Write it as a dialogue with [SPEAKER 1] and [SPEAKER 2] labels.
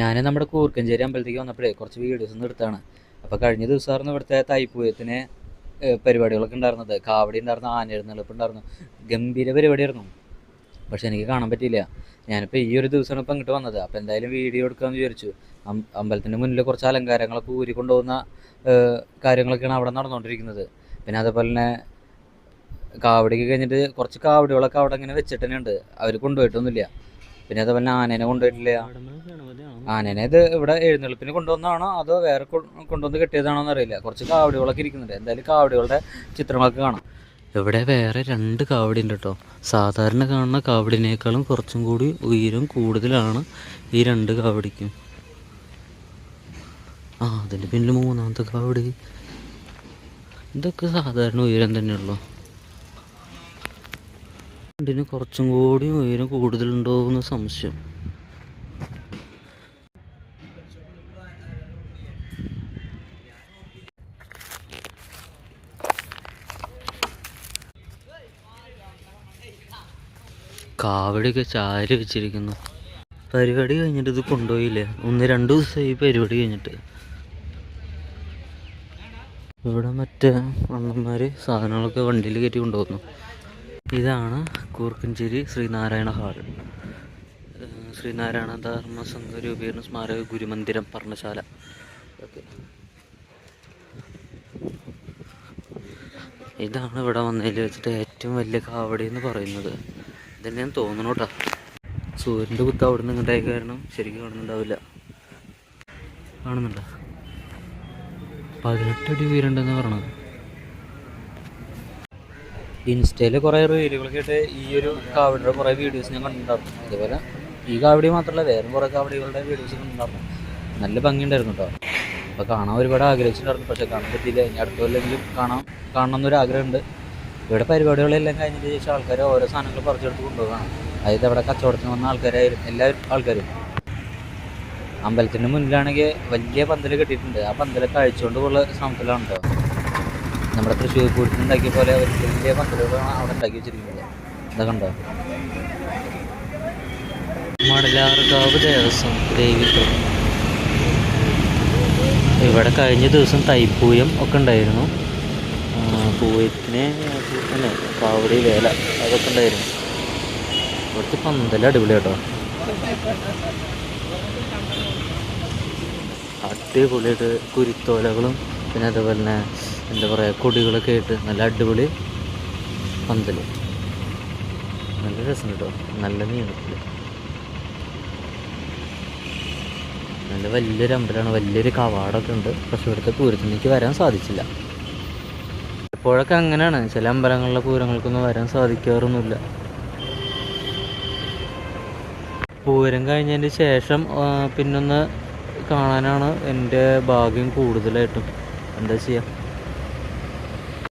[SPEAKER 1] ഞാൻ നമ്മുടെ കൂർക്കഞ്ചേരി അമ്പലത്തേക്ക് വന്നപ്പോഴേ കുറച്ച് വീഡിയോസ് ഒന്നും എടുത്താണ്. അപ്പോൾ കഴിഞ്ഞ ദിവസമായിരുന്നു ഇവിടുത്തെ തൈപ്പൂയത്തിന് പരിപാടികളൊക്കെ ഉണ്ടായിരുന്നത്. കാവടി ഉണ്ടായിരുന്നു ആനയെഴുന്നള്ളിപ്പ് ഉണ്ടായിരുന്നു. ഗംഭീര പരിപാടിയായിരുന്നു. പക്ഷെ എനിക്ക് കാണാൻ പറ്റിയില്ല. ഞാനിപ്പോൾ ഈ ഒരു ദിവസമാണ് ഇപ്പം ഇങ്ങോട്ട് വന്നത്. അപ്പോൾ എന്തായാലും വീഡിയോ എടുക്കാമെന്ന് വിചാരിച്ചു. അമ്പലത്തിന്റെ മുന്നിൽ കുറച്ച് അലങ്കാരങ്ങളൊക്കെ ഊരി കൊണ്ടുപോകുന്ന ഏഹ്, കാര്യങ്ങളൊക്കെയാണ് അവിടെ നടന്നുകൊണ്ടിരിക്കുന്നത്. പിന്നെ അതേപോലെ തന്നെ കാവടിക്ക് കഴിഞ്ഞിട്ട് കുറച്ച് കാവടികളൊക്കെ അവിടെ ഇങ്ങനെ വെച്ചിട്ട് അവർ കൊണ്ടുപോയിട്ടൊന്നുമില്ല. പിന്നെ അതുപോലെ ആനേനെ കൊണ്ടുപോയിട്ടില്ല. ആനേനെ ഇത് ഇവിടെ എഴുന്നള്ളിപ്പിന് കൊണ്ടുവന്നാണോ അതോ വേറെ കൊണ്ടുവന്ന് കെട്ടിയതാണോ എന്നറിയില്ല. കുറച്ച് കാവടികളൊക്കെ ഇരിക്കുന്നുണ്ട്. എന്തായാലും കാവടികളുടെ ചിത്രങ്ങളൊക്കെ കാണാം. ഇവിടെ വേറെ രണ്ട് കാവടി ഉണ്ട് കേട്ടോ സാധാരണ കാണുന്ന കാവടിനേക്കാളും കുറച്ചും കൂടി ഉയരം കൂടുതലാണ് ഈ രണ്ട് കാവടിക്കും. ആ അതിന്റെ പിന്നിൽ മൂന്നാമത്തെ കാവടി. ഇതൊക്കെ സാധാരണ ഉയരം തന്നെയുള്ളൂ. ഇതിന് കുറച്ചും കൂടി ഉയരം കൂടുതലുണ്ടോ എന്ന് സംശയം. കാവടിയൊക്കെ ചാരി വെച്ചിരിക്കുന്നു. പരിപാടി കഴിഞ്ഞിട്ട് ഇത് കൊണ്ടുപോയില്ലേ? ഒന്ന് രണ്ട് ദിവസമായി പരിപാടി കഴിഞ്ഞിട്ട്. ഇവിടെ മറ്റേ അണ്ണന്മാർ സാധനങ്ങളൊക്കെ വണ്ടിയിൽ കയറ്റി കൊണ്ടുപോകുന്നു. ഇതാണ് കൂർക്കഞ്ചേരി ശ്രീനാരായണ ഹാൾ. ശ്രീനാരായണ ധർമ്മ സംഘ രൂപീകരണ സ്മാരക ഗുരുമന്ദിരം പർണശാല. ഓക്കെ. ഇതാണ് ഇവിടെ വന്നതിൽ വെച്ചിട്ട് ഏറ്റവും വലിയ കാവടി എന്ന് പറയുന്നത്. ഇതന്നെയാണ് തോന്നണു കേട്ടോ. സൂര്യന്റെ കുത്ത് അവിടെ നിന്ന് ഇങ്ങോട്ടായി കാരണം ശരിക്കും കാണുന്നുണ്ടാവില്ല കാണുന്നുണ്ടോ? പതിനെട്ടടി ഉയരണ്ടെന്ന് പറഞ്ഞത്. ഇൻസ്റ്റയിൽ കുറേ റീലുകളൊക്കെ ആയിട്ട് ഈ ഒരു കാവടിയുടെ കുറേ വീഡിയോസ് ഞാൻ കണ്ടിട്ടുണ്ടായിരുന്നു. അതേപോലെ ഈ കാവടി മാത്രമല്ല വേറെ കുറേ കാവടികളുടെ വീഡിയോസ് കണ്ടിട്ടുണ്ടായിരുന്നു. നല്ല ഭംഗിയുണ്ടായിരുന്നു കേട്ടോ അപ്പോൾ കാണാൻ ഒരുപാട് ആഗ്രഹിച്ചിട്ടുണ്ടായിരുന്നു പക്ഷേ കാണാൻ പറ്റിയില്ല. ഇനി അടുത്ത കൊല്ലെങ്കിലും കാണാൻ കാണണം എന്നൊരു ആഗ്രഹമുണ്ട്. ഇവിടെ പരിപാടികളെല്ലാം കഴിഞ്ഞതിന് ശേഷം ആൾക്കാർ ഓരോ സാധനങ്ങൾ പറിച്ചെടുത്ത് കൊണ്ടുപോകണം അതായത് അവിടെ കച്ചവടത്തിന് വന്ന ആൾക്കാരായാലും എല്ലാ ആൾക്കാരും. അമ്പലത്തിന്റെ മുന്നിലാണെങ്കിൽ വലിയ പന്തൽ കെട്ടിയിട്ടുണ്ട്. ആ പന്തലൊക്കെ കഴിച്ചുകൊണ്ട് ഉള്ള സമയത്തിലാണ് കേട്ടോ നമ്മുടെ തൃശ്ശൂർ പൂരത്തിൽ ഉണ്ടാക്കിയ പോലെ ഒരു വലിയ പന്തലുകളാണ് അവിടെ ഉണ്ടാക്കി വെച്ചിരിക്കുന്നത് ഇതൊക്കെ ഉണ്ടോ മടലാർകാവ് ദേവസ്വം ദേവിക്ക് ഇവിടെ കഴിഞ്ഞ ദിവസം തൈപ്പൂയം ഒക്കെ ഉണ്ടായിരുന്നു. പൂയത്തിന് അല്ല കാവടി വേല അതൊക്കെ ഉണ്ടായിരുന്നു. ഇവിടുത്തെ പന്തൽ അടിപൊളി കേട്ടോ. അടിപൊളിയായിട്ട് കുരുത്തോലകളും പിന്നെ അതുപോലെ തന്നെ എന്താ പറയുക കൊടികളൊക്കെ ആയിട്ട് നല്ല അടിപൊളി പന്തൽ നല്ല രസം കേട്ടോ നല്ല നീളത്തിൽ നല്ല വലിയൊരു അമ്പലമാണ്. വലിയൊരു കവാടമൊക്കെ ഉണ്ട്. പക്ഷെ ഇവിടുത്തെ പൂരത്തിലേക്ക് വരാൻ സാധിച്ചില്ല. എപ്പോഴൊക്കെ അങ്ങനെയാണ്. ചില അമ്പലങ്ങളിലെ പൂരങ്ങൾക്കൊന്നും വരാൻ സാധിക്കാറൊന്നുമില്ല. പൂരം കഴിഞ്ഞതിന് ശേഷം പിന്നൊന്ന് കാണാനാണ് എന്റെ ഭാഗ്യം കൂടുതലായിട്ടും. എന്താ ചെയ്യുക